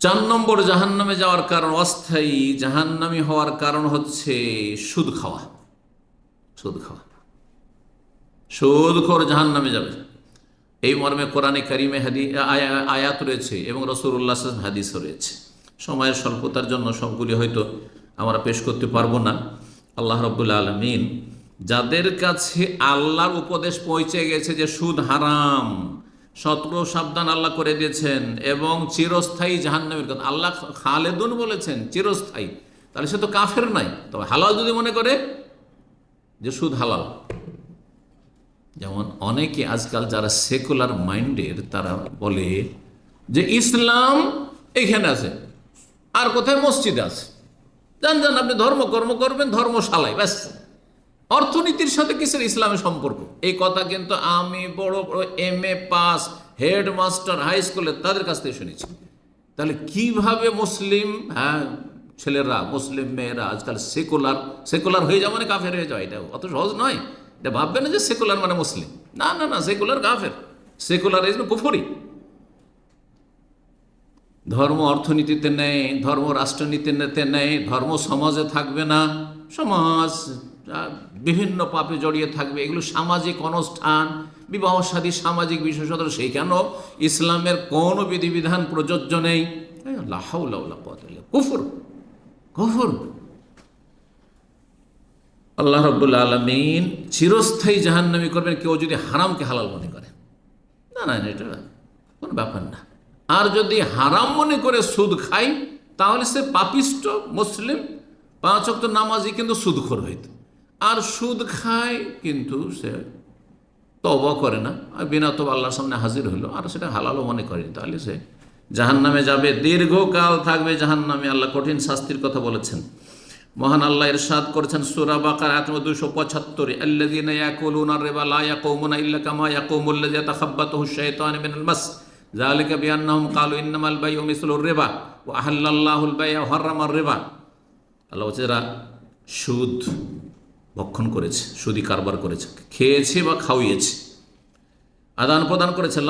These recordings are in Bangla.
চার নম্বর জাহান্নামে যাওয়ার কারণ অস্থায়ী জাহান্নামী হওয়ার কারণ হচ্ছে সুদ খাওয়া। সুদ খাওয়া। সুদ খোর জাহান্নামে যাবে। এই মর্মে কোরআনে কারিমে হাদি, আয়া- আয়াত রয়েছে এবং রসুল্লাহ হাদিসও রয়েছে। সময়ের স্বল্পতার জন্য সবগুলি হয়তো আমরা পেশ করতে পারব না। আল্লাহ রব্বুল্লা আলমিন যাদের কাছে আল্লাহর উপদেশ পৌঁছে গেছে যে সুদ হারাম সতর্ক সাবধান আল্লাহ করে দিয়েছেন এবং চিরস্থায়ী জাহান্নামের কথা। আল্লাহ খালেদুন বলেছেন, চিরস্থায়ী। তাহলে সে তো কাফের নাই তবে হালাল যদি মনে করে যে সুদ হালাল। যেমন অনেকে আজকাল যারা সেকুলার মাইন্ডের, তারা বলে যে ইসলাম এখানে আছে, আর কোথায় মসজিদ আছে। জান জান আপনি ধর্ম কর্ম করবেন, ধর্মশালায়, ব্যাস। অর্থনীতির সাথে কিসের ইসলামের সম্পর্ক? এই কথা কিন্তু আমি বড় বড় M A pass, headmaster high স্কুলে তাদের কাছ থেকে শুনেছি। তাহলে কীভাবে মুসলিম হ্যাঁ ছেলেরা, মুসলিম মেয়েরা আজকাল সেকুলার সেকুলার হয়ে যাওয়া মানে কাফের হয়ে যাওয়া এটা অত সহজ নয়। এটা ভাববে না যে সেকুলার মানে মুসলিম। না না না সেকুলার কাফের। সেকুলার এই কুফরি। ধর্ম অর্থনীতিতে নেই, ধর্ম রাষ্ট্রনীতিতে নেই, ধর্ম সমাজে থাকবে না। সমাজ বিভিন্ন পাপে জড়িয়ে থাকবে। এগুলো সামাজিক অনুষ্ঠান, বিবাহ সাদী, সামাজিক বিশেষত সেইখান ইসলামের কোনো বিধিবিধান প্রযোজ্য নেই? কুফুর কুফুর। আল্লাহ রব্বুল্লা আলমিন চিরস্থায়ী জাহান্নামি করবেন, কেউ যদি হারামকে হালাল মনে করে। না না এটা কোনো ব্যাপার না। আর যদি হারাম মনে করে সুদ খায়, তাহলে সে পাপিষ্ট, মুসলিম, পাঁচ অক্ত নামাজি কিন্তু সুদখোর হইত। আর সুদ খায়, কিন্তু সে তবা করে না। আর বিনা তবা আল্লাহর সামনে হাজির হইল আর সেটা হালালও মনে করে তাহলে সে জাহান নামে যাবে, দীর্ঘকাল থাকবে জাহান নামে আল্লাহ কঠিন শাস্তির কথা বলেছেন। মহান আল্লাহ ইরশাদ করেছেন সূরা বাকার আয়াত নম্বর 275 আল্লাযীনা ইয়াকুলুনা আর-রিবা লা ইয়াকুমুনা ইল্লা কামা ইয়াকুমুল লাযী ইয়াতাখাব্বাতুহু আশ-শাইতানু মিনাল মাস। যালিকা বিআন্নাহুম ক্বালু ইন্নামাল বাইউ মিসলুর রিবা ওয়া আহাল্লাল্লাহুল বাই'a ওয়া হাররামার রিবা। আল্লাহ বলছে সুদ। ভক্ষণ করেছে, সুদি কারবার করেছে, খেয়েছে বা খাওয়িয়েছে। আদান প্রদান করেছে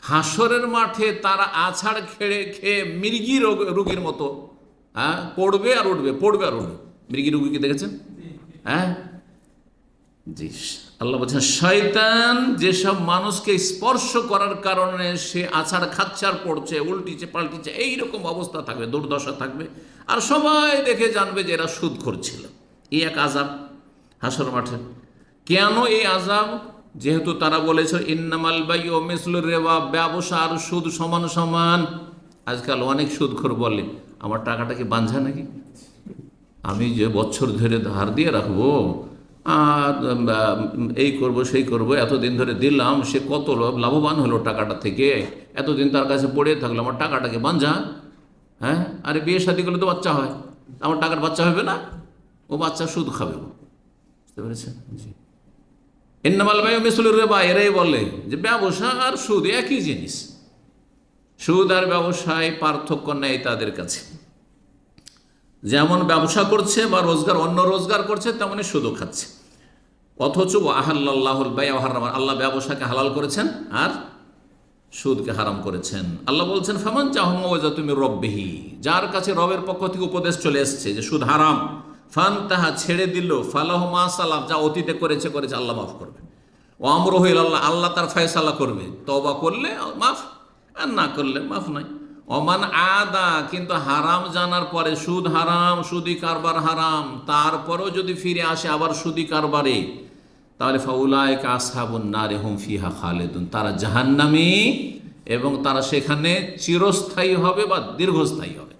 হাসরের মাঠে তারা আছাড় খেড়ে খেয়ে মৃগি রোগ, রুগীর মতো হ্যাঁ পড়বে আর উঠবে, পড়বে আর উঠবে। মৃগি রুগীকে দেখেছেন? হ্যাঁ? জি, আল্লাহ বলছেন, শয়তান যেসব মানুষকে স্পর্শ করার কারণে সে আছাড় খাচ্ছার পড়ছে উল্টিছে, পাল্টিছে, এইরকম অবস্থা থাকবে, দুর্দশা থাকবে। আর সবাই দেখে জানবে যে এরা সুদ করছিল এই এক আজাব হাসর মাঠে। কেন এই আজাব যেহেতু তারা বলেছে, ইন্নামাল বাই ও মিসলুর রেবা ব্যবসা আর সুদ সমান সমান। আজকাল অনেক সুদখোর বলে, আমার টাকাটা কি বাঞ্ঝা নাকি? আমি যে বছর ধরে ধার দিয়ে রাখব এই করব, সেই করব, এতদিন ধরে দিলাম, সে কত লাভবান হলো টাকাটা থেকে। এতদিন তার কাছে পড়ে থাকল আমার টাকাটাকে বাঞ্ঝা। হ্যাঁ? আরে বিয়ে শাদি করলে তো বাচ্চা হয়। আমার টাকার বাচ্চা হবে না? ও বাচ্চা সুদ খাবে বুঝতে পেরেছেন? জি। এন্নামাল ভাই মিসুলুর রেবা, এরাই বলে যে ব্যবসা আর সুদ একই জিনিস। সুদ আর ব্যবসায় পার্থক্য নেই তাদের কাছে। যেমন ব্যবসা করছে বা রোজগার, অন্য রোজগার করছে, তেমনি সুদও খাচ্ছে। অথচ আহাল্লাহুল বাই আল্লাহ ব্যবসাকে হালাল করেছেন আর সুদকে হারাম করেছেন। আল্লাহ বলছেন, ফামান চাহমা তুমি রব্বেহি। যার কাছে রবের পক্ষ থেকে উপদেশ চলে এসছে যে সুদ হারাম। ফান তাহা ছেড়ে দিল, ফালাহ মা যা অতীতে করেছে করেছে, আল্লাহ মাফ করবে। ও আমর হইল আল্লাহ আল্লাহ তার ফয়সালা করবে। তবা করলে মাফ, আর না করলে মাফ নাই। অমান আদা, কিন্তু হারাম জানার পরে সুদ হারাম, সুদি কারবার হারাম। তারপরেও যদি ফিরে আসে আবার সুদি কারবারে, তাহলে ফাউলায়ক আসহাবুন নারে হুম ফিহা খালেদুন। তারা জাহান্নামি এবং তারা সেখানে চিরস্থায়ী হবে বা দীর্ঘস্থায়ী হবে।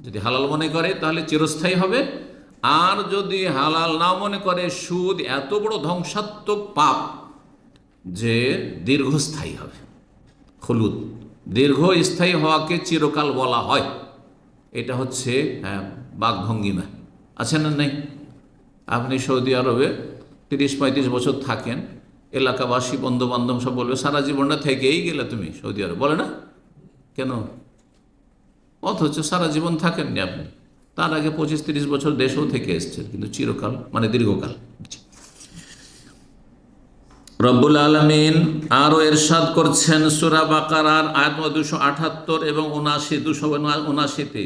যদি হালাল মনে করে, তাহলে চিরস্থায়ী হবে। আর যদি হালাল না মনে করে, সুদ এত বড় ধ্বংসাত্মক পাপ যে দীর্ঘস্থায়ী হবে। হলুদ দীর্ঘস্থায়ী হওয়াকে চিরকাল বলা হয়। এটা হচ্ছে হ্যাঁ, বাঘভঙ্গিমা আছে না নেই? আপনি সৌদি আরবে তিরিশ পঁয়ত্রিশ বছর থাকেন এলাকাবাসী বন্ধু বান্ধব সব বলবে সারা জীবনটা থেকেই গেলে তুমি সৌদি আরব। বলে না? কেন? অথচ সারা জীবন থাকেননি আপনি। তার আগে পঁচিশ তিরিশ বছর দেশেও থেকে এসছেন কিন্তু চিরকাল মানে দীর্ঘকাল। রব্বুল আলমিন আরও এরশাদ করছেন সুরা বাকারার আয়াত দুশো আঠাত্তর এবং উনাশি দুশো উনাশিতে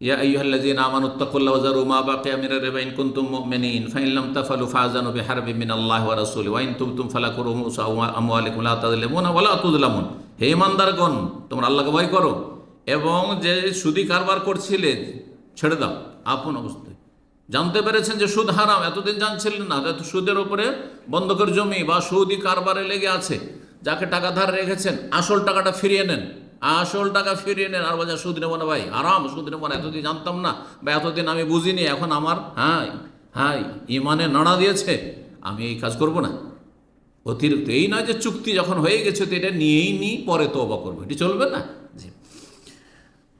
ইয়া আইয়ুহাল্লাযীনা আমানু তাকুল্লাহ ওয়া যারু মা বাকিয়া মিনার রিবা ইন কুনতুম মুমিনিন ফাইন লাম তাফআলু ফাযানু বিহারবিন মিনাল্লাহি ওয়া রাসূলি ওয়া ইন তুবতুম ফালাকুম রুউসু আমওয়ালিকুম লা তাযলিমুনা ওয়া লা তুযলামুন। হে ইমানদারগণ তোমরা ভয় করো এবং যে সুদি কারবার করছিলে, ছেড়ে দাও। আপন অবস্থায়। জানতে পেরেছেন যে সুদ হারাম, এতদিন জানছিলেন না, এত সুদের উপরে বন্ধকের জমি বা সুদি কারবারে লেগে আছে, যাকে টাকা ধার রেখেছেন, আসল টাকাটা ফিরিয়ে নেন, আসল টাকা ফিরিয়ে নেন। আর বলছেন সুদ নেব না ভাই আরাম সুদ নেব না এতদিন জানতাম না, বা এতদিন আমি বুঝিনি, এখন আমার হ্যাঁ হ্যাঁ ইমানে নাড়া দিয়েছে, আমি এই কাজ করব না। অতিরিক্ত, এই নয় যে চুক্তি যখন হয়ে গেছে, তো এটা নিয়েই নিই পরে তো অবা করব, এটি চলবে না?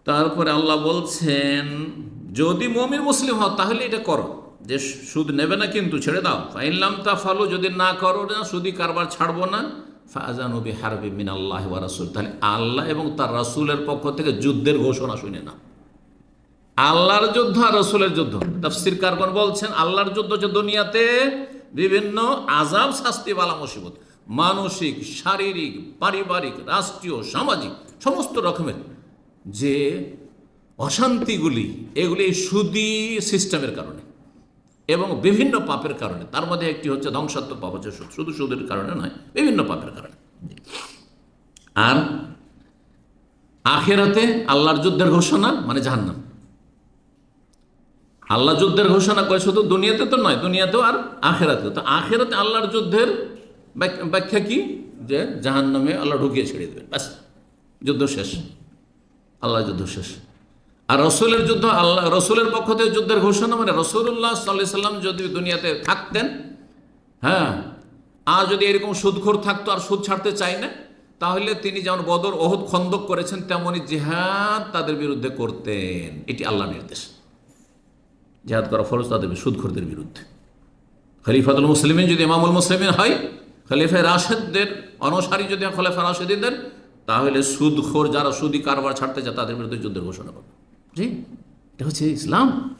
তারপরে আল্লাহ বলছেন যদি মমির মুসলিম হও, তাহলে এটা করো। যে সুদ নেবে না কিন্তু ছেড়ে দাও। ফাইনলাম তা ফালো যদি না করো না, সুদি কারবার ছাড়বো না। ফাজানবি হারবি মিন আল্লাহ রাসুল। তাহলে আল্লাহ এবং তার রাসুলের পক্ষ থেকে যুদ্ধের ঘোষণা শুনে না আল্লাহর যুদ্ধ আর রসুলের যুদ্ধ। তাফসির কারগণ বলছেন, আল্লাহর যুদ্ধ হচ্ছে দুনিয়াতে বিভিন্ন আজাব শাস্তি বালা মুসিবত। মানসিক, শারীরিক, পারিবারিক, রাষ্ট্রীয়, সামাজিক, সমস্ত রকমের। যে অশান্তিগুলি, এগুলি সুদি সিস্টেমের কারণে এবং বিভিন্ন পাপের কারণে। তার মধ্যে একটি হচ্ছে ধ্বংসাত্মক পাপ হচ্ছে সুদ। শুধু সুদের কারণে নয়, বিভিন্ন পাপের কারণে। আর আখেরাতে আল্লাহর যুদ্ধের ঘোষণা মানে জাহান্নাম। আল্লাহ যুদ্ধের ঘোষণা করে, শুধু দুনিয়াতে তো নয়, দুনিয়াতেও আর আখেরাতে তো আখেরাতে আল্লাহর যুদ্ধের ব্যাখ- ব্যাখ্যা কি? যে জাহান্নামে আল্লাহ ঢুকিয়ে ছেড়ে দেবেন, ব্যাস। যুদ্ধ শেষ। আল্লাহ যুদ্ধ শেষ। আর রসুলের যুদ্ধ, আল্লাহ, রসুলের পক্ষ থেকে যুদ্ধের ঘোষণা মানে রসুল্লাহ সাল্লাহ সাল্লাম যদি দুনিয়াতে থাকতেন হ্যাঁ আর যদি এরকম সুদখোর থাকতো আর সুদ ছাড়তে চাই না, তাহলে তিনি যেমন বদর, ওহদ খন্দক করেছেন তেমনই জেহাদ তাদের বিরুদ্ধে করতেন। এটি আল্লাহ নির্দেশ। জেহাদ করা ফরজ তাদের সুদখোরদের বিরুদ্ধে। খলিফাতুল মুসলিমিন যদি ইমামুল মুসলিমিন হয় খলিফা রাশেদদের অনুসারী যদি খলিফা রাশেদিনদের, তাহলে সুদখোর যারা সুদি কারবার ছাড়তে চায় তাদের বিরুদ্ধে যুদ্ধের ঘোষণা করবে। জি, এটা হচ্ছে ইসলাম।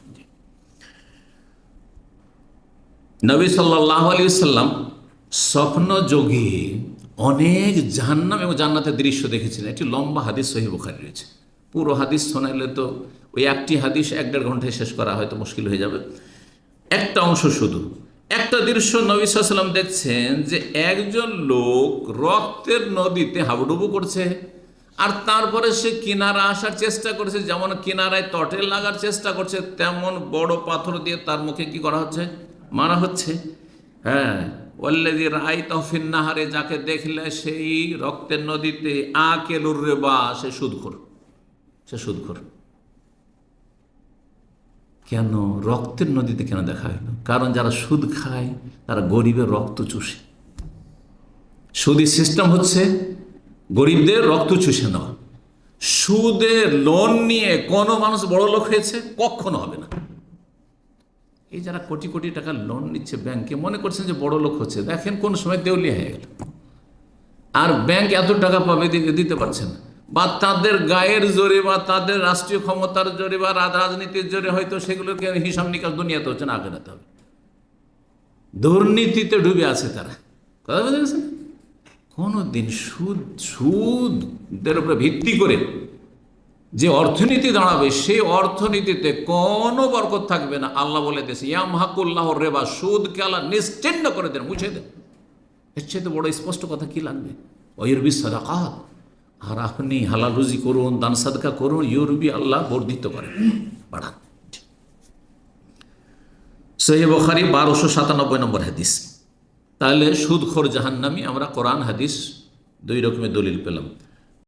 নবী সাল্লাহ আলী সাল্লাম স্বপ্ন যোগে অনেক জাহান্নাম এবং জান্নাতের দৃশ্য দেখেছিলেন। একটি লম্বা হাদিস সহি বুখারি রয়েছে। পুরো হাদিস শোনাইলে তো ওই একটি হাদিস এক দেড় ঘন্টায় শেষ করা হয়তো মুশকিল হয়ে যাবে। একটা অংশ শুধু। একটা দৃশ্য নবী সাল্লাম দেখছেন যে একজন লোক রক্তের নদীতে হাবুডুবু করছে। আর তারপরে সে কিনারা আসার চেষ্টা করছে, যেমন কিনারায় তটে লাগার চেষ্টা করছে, তেমন বড় পাথর দিয়ে তার মুখে কি করা হচ্ছে? মারা হচ্ছে। হ্যাঁ ওল্লেদি রাই তহফিন নাহারে যাকে দেখলে সেই রক্তের নদীতে আকেলুর রেবা সে সুদখোর। সে সুদখোর। কেন? রক্তের নদীতে কেন দেখা হলো? কারণ যারা সুদ খায়, তারা গরিবের রক্ত চুষে। সুদি সিস্টেম হচ্ছে গরিবদের রক্ত চুষে নেওয়া। সুদে লোন নিয়ে কোনো মানুষ বড় লোক হয়েছে, কখনো হবে না। এই যারা কোটি কোটি টাকা লোন নিচ্ছে ব্যাংকে মনে করছেন যে বড় লোক হচ্ছে। দেখেন কোন সময় দেউলিয়া হয়ে গেল। আর ব্যাংক এত টাকা পাবে দিতে পারছে না। বা তাদের গায়ের জোরে, বা তাদের রাষ্ট্রীয় ক্ষমতার জোরে, বা রাজ- রাজনীতির জোরে হয়তো সেগুলোকে হিসাব নিকাশ দুনিয়াতে হচ্ছে না আগে হবে। দুর্নীতিতে ডুবে আছে তারা। কথা বুঝতে কোনো দিন সুদ সুদের উপরে ভিত্তি করে যে অর্থনীতি দাঁড়াবে, সেই অর্থনীতিতে কোনো বরকত থাকবে না। আল্লাহ বলে দিয়েছে ইয়ামহাকুল্লাহ রেবা, সুদকে আল্লাহ নিশ্চিন্ন করে দেন, মুছে দেন। এর চেয়ে বড় স্পষ্ট কথা কি লাগবে? ওয়ুরবি সাদাকাত, আর আপনি হালাল রুজি করুন, দান সাদকা করুন, ইউরবি আল্লাহ বর্ধিত করেন। বাড়ান। সহি বখারি বারোশো সাতানব্বই নম্বর হাদিস। তাহলে সুদখোর জাহান্নামি আমরা কোরআন হাদিস দুই রকমের দলিল পেলাম।